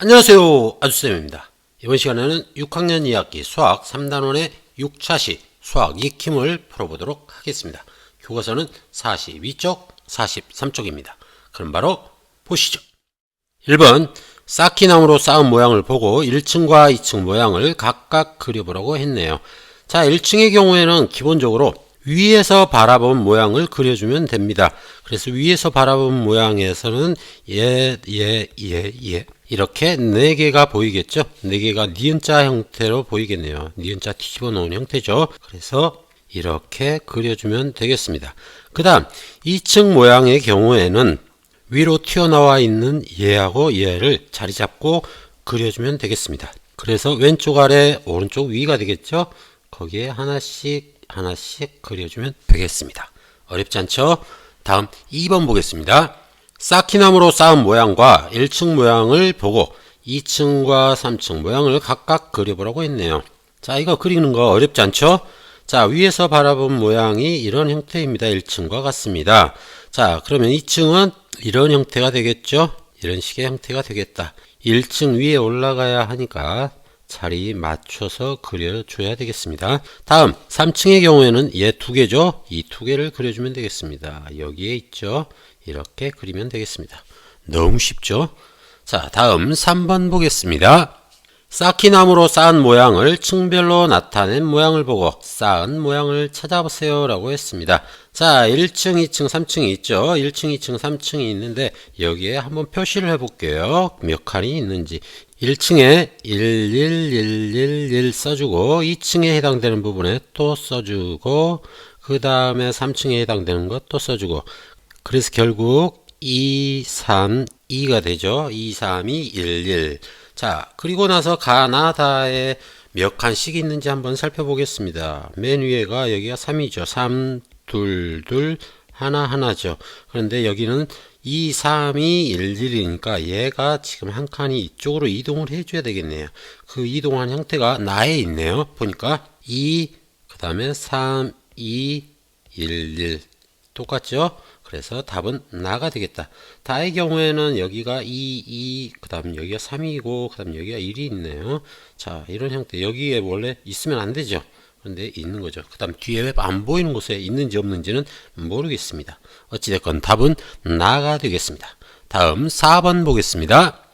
안녕하세요. 아주쌤입니다. 이번 시간에는 6학년 2학기 수학 3단원의 6차시 수학 익힘을 풀어보도록 하겠습니다. 교과서는 42쪽, 43쪽입니다. 그럼 바로 보시죠. 1번 쌓기나무로 쌓은 모양을 보고 1층과 2층 모양을 각각 그려보라고 했네요. 자, 1층의 경우에는 기본적으로 위에서 바라본 모양을 그려주면 됩니다. 그래서 위에서 바라본 모양에서는 예, 예, 예, 예 이렇게 네 개가 보이겠죠? 네 개가 니은자 형태로 보이겠네요. 니은자 뒤집어 놓은 형태죠. 그래서 이렇게 그려주면 되겠습니다. 그 다음 2층 모양의 경우에는 위로 튀어나와 있는 얘하고 얘를 자리 잡고 그려주면 되겠습니다. 그래서 왼쪽 아래 오른쪽 위가 되겠죠? 거기에 하나씩 하나씩 그려주면 되겠습니다. 어렵지 않죠? 다음 2번 보겠습니다. 쌓기나무로 쌓은 모양과 1층 모양을 보고 2층과 3층 모양을 각각 그려보라고 했네요. 자, 이거 그리는 거 어렵지 않죠? 자, 위에서 바라본 모양이 이런 형태입니다. 1층과 같습니다. 자, 그러면 2층은 이런 형태가 되겠죠? 이런 식의 형태가 되겠다. 1층 위에 올라가야 하니까 자리 맞춰서 그려줘야 되겠습니다. 다음 3층의 경우에는 얘 두 개죠. 이 두 개를 그려주면 되겠습니다. 여기에 있죠. 이렇게 그리면 되겠습니다. 너무 쉽죠? 자 다음 3번 보겠습니다. 쌓기 나무로 쌓은 모양을 층별로 나타낸 모양을 보고 쌓은 모양을 찾아보세요 라고 했습니다. 자 1층, 2층, 3층이 있죠. 1층, 2층, 3층이 있는데 여기에 한번 표시를 해볼게요. 몇 칸이 있는지 1층에 11111 써주고 2층에 해당되는 부분에 또 써주고 그 다음에 3층에 해당되는 것 또 써주고 그래서 결국 2, 3, 2가 되죠. 2, 3, 2, 1, 1. 자, 그리고 나서 가나다에 몇 칸씩 있는지 한번 살펴보겠습니다. 맨 위에가 여기가 3이죠. 3, 2, 2, 하나, 하나죠. 그런데 여기는 2, 3, 2, 1, 1이니까 얘가 지금 한 칸이 이쪽으로 이동을 해줘야 되겠네요. 그 이동한 형태가 나에 있네요. 보니까 2, 그 다음에 3, 2, 1, 1. 똑같죠? 그래서 답은 나가 되겠다. 다의 경우에는 여기가 2, 2, 그 다음 여기가 3이고, 그 다음 여기가 1이 있네요. 자, 이런 형태. 여기에 원래 있으면 안 되죠. 그런데 있는 거죠. 그 다음 뒤에 안 보이는 곳에 있는지 없는지는 모르겠습니다. 어찌됐건 답은 나가 되겠습니다. 다음 4번 보겠습니다.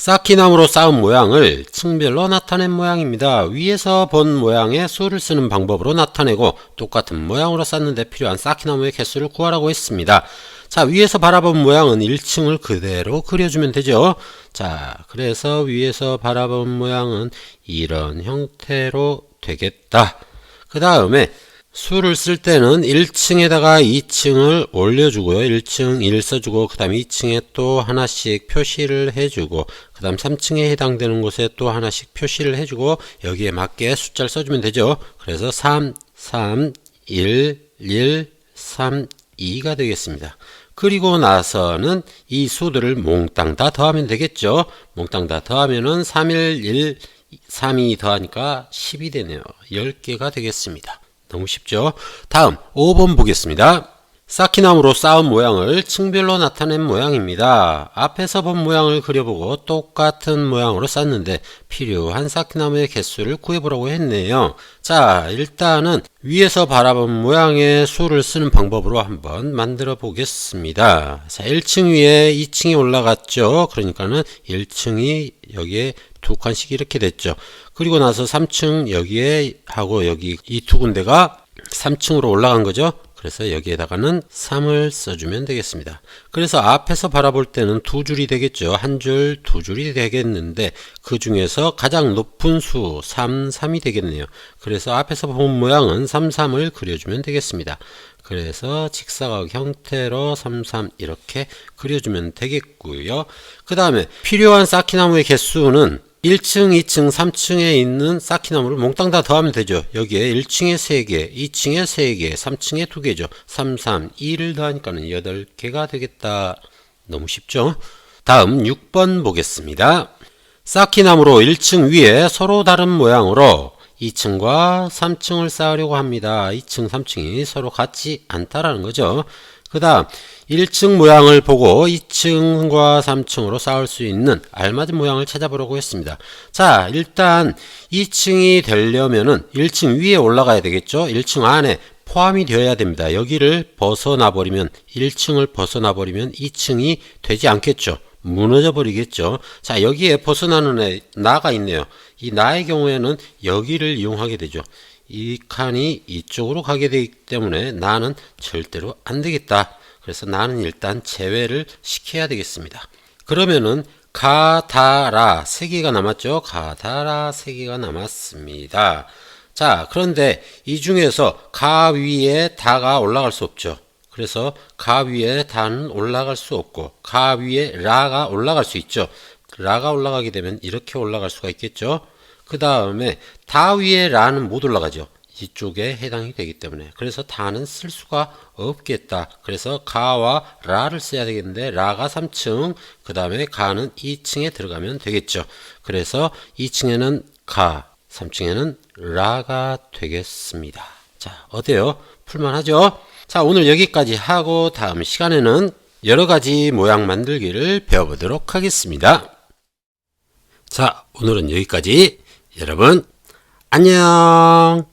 쌓기나무로 쌓은 모양을 층별로 나타낸 모양입니다. 위에서 본 모양의 수를 쓰는 방법으로 나타내고 똑같은 모양으로 쌓는데 필요한 쌓기나무의 개수를 구하라고 했습니다. 자, 위에서 바라본 모양은 1층을 그대로 그려주면 되죠. 자, 그래서 위에서 바라본 모양은 이런 형태로 되겠다. 그 다음에 수를 쓸 때는 1층에다가 2층을 올려주고요. 1층 1 써주고 그 다음 2층에 또 하나씩 표시를 해주고 그 다음 3층에 해당되는 곳에 또 하나씩 표시를 해주고 여기에 맞게 숫자를 써주면 되죠. 그래서 3, 3, 1, 1, 3, 2가 되겠습니다. 그리고 나서는 이 수들을 몽땅 다 더하면 되겠죠. 몽땅 다 더하면은 3, 1, 1, 3, 2 더하니까 10이 되네요. 10개가 되겠습니다. 너무 쉽죠? 다음 5번 보겠습니다. 쌓기나무로 쌓은 모양을 층별로 나타낸 모양입니다. 앞에서 본 모양을 그려보고 똑같은 모양으로 쌓는데 필요한 쌓기나무의 개수를 구해보라고 했네요. 자, 일단은 위에서 바라본 모양의 수를 쓰는 방법으로 한번 만들어 보겠습니다. 자, 1층 위에 2층이 올라갔죠. 그러니까는 1층이 여기에 두 칸씩 이렇게 됐죠. 그리고 나서 3층 여기에 하고 여기 이 두 군데가 3층으로 올라간 거죠. 그래서 여기에다가는 3을 써주면 되겠습니다. 그래서 앞에서 바라볼 때는 두 줄이 되겠죠. 한 줄, 두 줄이 되겠는데 그 중에서 가장 높은 수 3, 3이 되겠네요. 그래서 앞에서 본 모양은 3, 3을 그려주면 되겠습니다. 그래서 직사각 형태로 3, 3 이렇게 그려주면 되겠고요. 그 다음에 필요한 쌓기나무의 개수는 1층, 2층, 3층에 있는 쌓기나무를 몽땅 다 더하면 되죠. 여기에 1층에 3개, 2층에 3개, 3층에 2개죠. 3, 3, 2를 더하니까는 8개가 되겠다. 너무 쉽죠? 다음 6번 보겠습니다. 쌓기나무로 1층 위에 서로 다른 모양으로 2층과 3층을 쌓으려고 합니다. 2층, 3층이 서로 같지 않다라는 거죠. 그 다음 1층 모양을 보고 2층과 3층으로 쌓을 수 있는 알맞은 모양을 찾아보려고 했습니다. 자, 일단 2층이 되려면은 1층 위에 올라가야 되겠죠? 1층 안에 포함이 되어야 됩니다. 여기를 벗어나 버리면 1층을 벗어나 버리면 2층이 되지 않겠죠. 무너져 버리겠죠. 자, 여기에 벗어나는 애, 나가 있네요. 이 나의 경우에는 여기를 이용하게 되죠. 이 칸이 이쪽으로 가게 되기 때문에 나는 절대로 안 되겠다. 그래서 나는 일단 제외를 시켜야 되겠습니다. 그러면은 가다라 세 개가 남았죠. 가다라 세 개가 남았습니다. 자, 그런데 이 중에서 가 위에 다가 올라갈 수 없죠. 그래서 가 위에 다는 올라갈 수 없고 가 위에 라가 올라갈 수 있죠. 라가 올라가게 되면 이렇게 올라갈 수가 있겠죠. 그 다음에 다 위에 라는 못 올라가죠. 이쪽에 해당이 되기 때문에 그래서 다는 쓸 수가 없겠다. 그래서 가와 라를 써야 되겠는데 라가 3층 그 다음에 가는 2층에 들어가면 되겠죠. 그래서 2층에는 가 3층에는 라가 되겠습니다. 자 어때요? 풀만하죠? 자 오늘 여기까지 하고 다음 시간에는 여러 가지 모양 만들기를 배워보도록 하겠습니다. 자 오늘은 여기까지 여러분 안녕